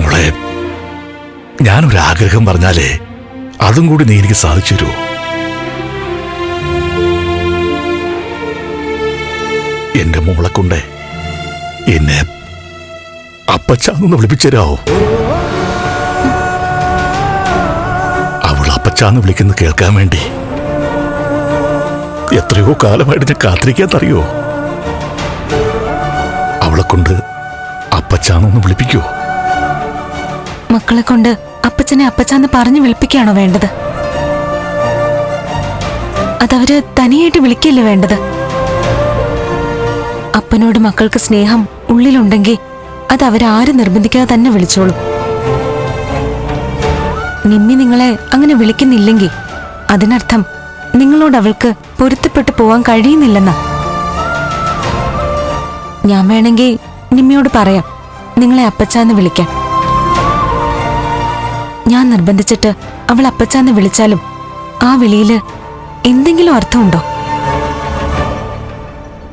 മോളെ ഞാനൊരാഗ്രഹം പറഞ്ഞാലേ അതും കൂടി നീ എനിക്ക് സാധിച്ചു തരുമോ എന്റെ മോളെ കൊണ്ട് എന്നെ അപ്പച്ചാന്ന് വിളിപ്പിച്ചരാവോ അവൾ അപ്പച്ചാന്ന് വിളിക്കുന്ന കേൾക്കാൻ വേണ്ടി എത്രയോ കാലമായിട്ട് ഞാൻ കാത്തിരിക്കാത്തറിയോ അവളെ കൊണ്ട് അപ്പച്ചാന്നൊന്ന് വിളിപ്പിക്കുവോ? മക്കളെ കൊണ്ട് അപ്പച്ചനെ അപ്പച്ചാന്ന് പറഞ്ഞു വിളിപ്പിക്കുകയാണോ വേണ്ടത്? അതവര് തനിയായിട്ട് വിളിക്കല്ലേ വേണ്ടത്? അപ്പനോട് മക്കൾക്ക് സ്നേഹം ഉള്ളിലുണ്ടെങ്കിൽ അത് അവരാരും നിർബന്ധിക്കാതെ തന്നെ വിളിച്ചോളും. നിമ്മി നിങ്ങളെ അങ്ങനെ വിളിക്കുന്നില്ലെങ്കിൽ അതിനർത്ഥം നിങ്ങളോട് അവൾക്ക് പൊരുത്തപ്പെട്ടു പോവാൻ കഴിയുന്നില്ലെന്നാ. ഞാൻ വേണമെങ്കിൽ നിമ്മിയോട് പറയാം. നിങ്ങളെ അപ്പച്ചാന്ന് വിളിക്കാൻ. ഞാൻ നിർബന്ധിച്ചിട്ട് അവൾ അപ്പച്ചാന്ന് വിളിച്ചാലും ആ വിളിയിൽ എന്തെങ്കിലും അർത്ഥമുണ്ടോ?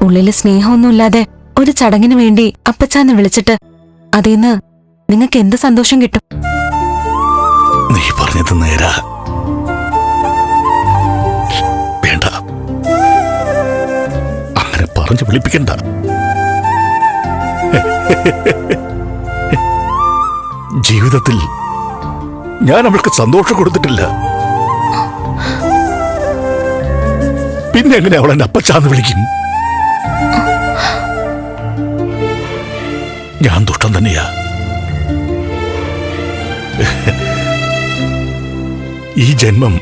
ഉള്ളിൽ സ്നേഹമൊന്നുമില്ലാതെ ഒരു ചടങ്ങിന് വേണ്ടി അപ്പച്ചാന്ന് വിളിച്ചിട്ട് അതീന്ന് നിങ്ങൾക്ക് എന്ത് സന്തോഷം കിട്ടും? നീ പറഞ്ഞത് നേരാ. വേണ്ട. അങ്ങനെ പറഞ്ഞു വിളിപ്പിക്കണ്ട. ജീവിതത്തിൽ ഞാൻ അവൾക്ക് സന്തോഷം കൊടുത്തിട്ടില്ല. പിന്നെ എങ്ങനെ അവൾ എന്നെ അപ്പച്ചാന്ന് വിളിക്കും? ഞാൻ ദുഷ്ടം തന്നെയാ. ഈ ജന്മം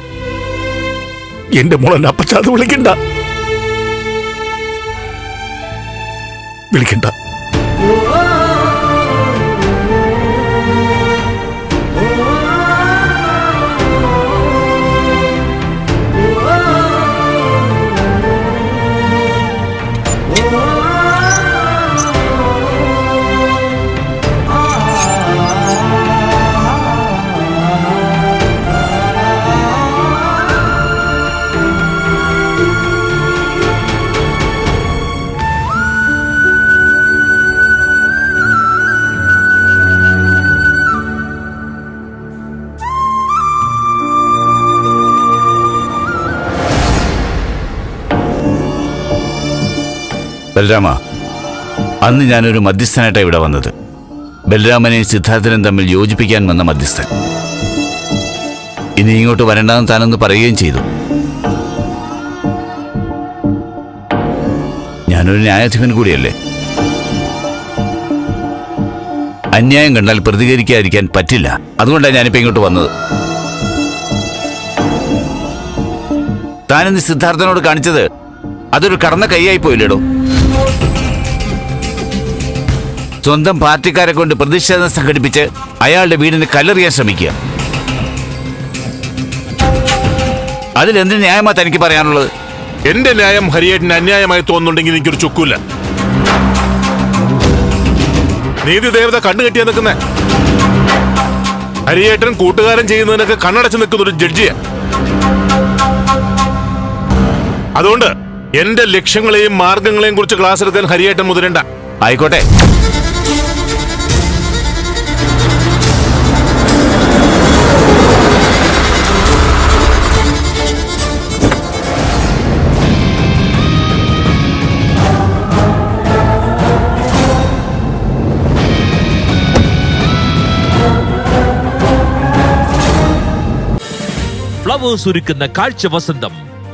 എന്റെ മോളെ അപ്പച്ചാന്ന് വിളിക്കണ്ട. വിളിക്കണ്ട. ബലരാമ അന്ന് ഞാനൊരു മധ്യസ്ഥനായിട്ടാണ് ഇവിടെ വന്നത്. ബൽരാമനെയും സിദ്ധാർത്ഥനും തമ്മിൽ യോജിപ്പിക്കാൻ വന്ന മധ്യസ്ഥൻ. ഇനി ഇങ്ങോട്ട് വരണ്ടെന്ന് താനൊന്ന് പറയുകയും ചെയ്തു. ഞാനൊരു ന്യായാധിപൻ കൂടിയല്ലേ? അന്യായം കണ്ടാൽ പ്രതികരിക്കാതിരിക്കാൻ പറ്റില്ല. അതുകൊണ്ടാണ് ഞാനിപ്പോ ഇങ്ങോട്ട് വന്നത്. താനെന്ന് സിദ്ധാർത്ഥനോട് കാണിച്ചത്? അതൊരു കടന്ന കൈയായി പോയില്ലേടോ? സ്വന്തം പാർട്ടിക്കാരെ കൊണ്ട് പ്രതിഷേധം സംഘടിപ്പിച്ച് അയാളുടെ വീടിന് കല്ലെറിയാൻ ശ്രമിക്കുക. അതിലെന്ത് ന്യായമാ തനിക്ക് പറയാനുള്ളത്? എന്റെ ന്യായം ഹരിയേട്ടിന് അന്യായമായി തോന്നുന്നുണ്ടെങ്കിൽ എനിക്കൊരു ചുക്കൂല നീതി ദേവത കണ്ണു നിൽക്കുന്നേ. ഹരിയേട്ടൻ കൂട്ടുകാരൻ ചെയ്യുന്നതിനൊക്കെ കണ്ണടച്ച് നിൽക്കുന്ന ഒരു ജഡ്ജിയാ. അതുകൊണ്ട് എന്റെ ലക്ഷ്യങ്ങളെയും മാർഗങ്ങളെയും കുറിച്ച് ക്ലാസ് എടുക്കാൻ ഹരിയേട്ടൻ മുതിരണ്ട. ആയിക്കോട്ടെ. ഫ്ലവേഴ്സ് ഒരുക്കുന്ന കാഴ്ച വസന്തം.